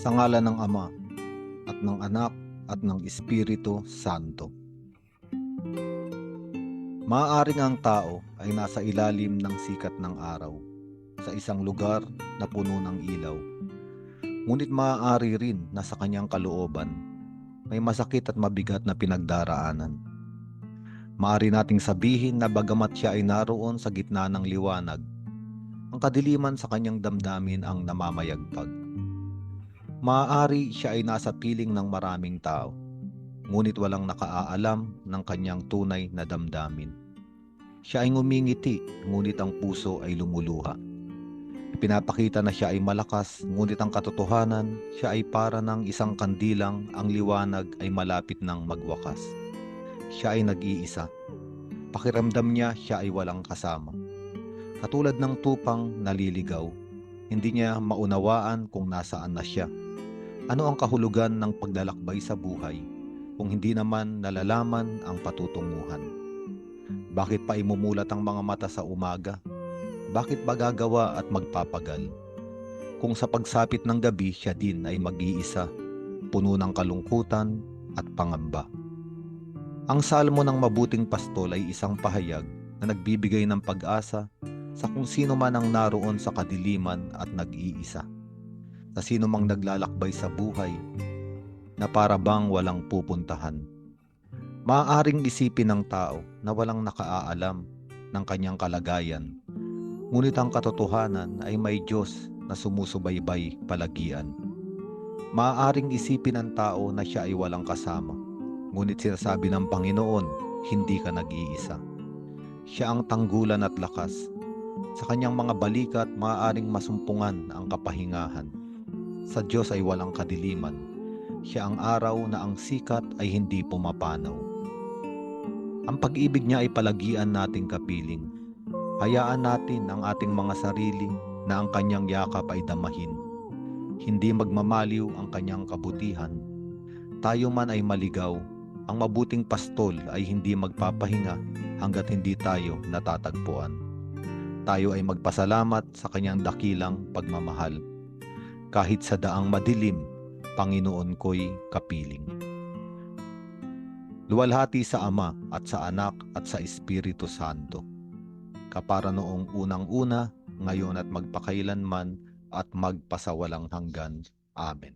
Sa ngala ng Ama, at ng Anak, at ng Espiritu Santo. Maaaring ang tao ay nasa ilalim ng sikat ng araw, sa isang lugar na puno ng ilaw. Ngunit maaari rin na sa kanyang kalooban, may masakit at mabigat na pinagdaraanan. Maari nating sabihin na bagamat siya ay naroon sa gitna ng liwanag, ang kadiliman sa kanyang damdamin ang namamayagpag. Maaari siya ay nasa piling ng maraming tao, ngunit walang nakaaalam ng kanyang tunay na damdamin. Siya ay ngumingiti, ngunit ang puso ay lumuluha. Pinapakita na siya ay malakas, ngunit ang katotohanan, siya ay para ng isang kandilang ang liwanag ay malapit ng magwakas. Siya ay nag-iisa. Pakiramdam niya siya ay walang kasama. Katulad ng tupang naliligaw, hindi niya maunawaan kung nasaan na siya. Ano ang kahulugan ng paglalakbay sa buhay kung hindi naman nalalaman ang patutunguhan? Bakit pa imumulat ang mga mata sa umaga? Bakit ba at magpapagal? Kung sa pagsapit ng gabi siya din ay mag-iisa, puno ng kalungkutan at pangamba. Ang salmo ng mabuting pastol ay isang pahayag na nagbibigay ng pag-asa sa kung sino man ang naroon sa kadiliman at nag-iisa. Sa sino mang naglalakbay sa buhay na para bang walang pupuntahan. Maaaring isipin ng tao na walang nakaaalam ng kanyang kalagayan. Ngunit ang katotohanan ay may Diyos na sumusubaybay palagian. Maaaring isipin ng tao na siya ay walang kasama. Ngunit sinasabi ng Panginoon, hindi ka nag-iisa. Siya ang tanggulan at lakas. Sa kanyang mga balikat, maaaring masumpungan ang kapahingahan. Sa Diyos ay walang kadiliman. Siya ang araw na ang sikat ay hindi pumapanaw. Ang pag-ibig niya ay palagian nating kapiling. Hayaan natin ang ating mga sarili na ang kanyang yakap ay damahin. Hindi magmamaliw ang kanyang kabutihan. Tayo man ay maligaw, ang mabuting pastol ay hindi magpapahinga hanggat hindi tayo natatagpuan. Tayo ay magpasalamat sa kanyang dakilang pagmamahal. Kahit sa daang madilim, Panginoon ko'y kapiling. Luwalhati sa Ama at sa Anak at sa Espiritu Santo. Kapara noong unang-una, ngayon at magpakailanman at magpasawalang hanggan. Amen.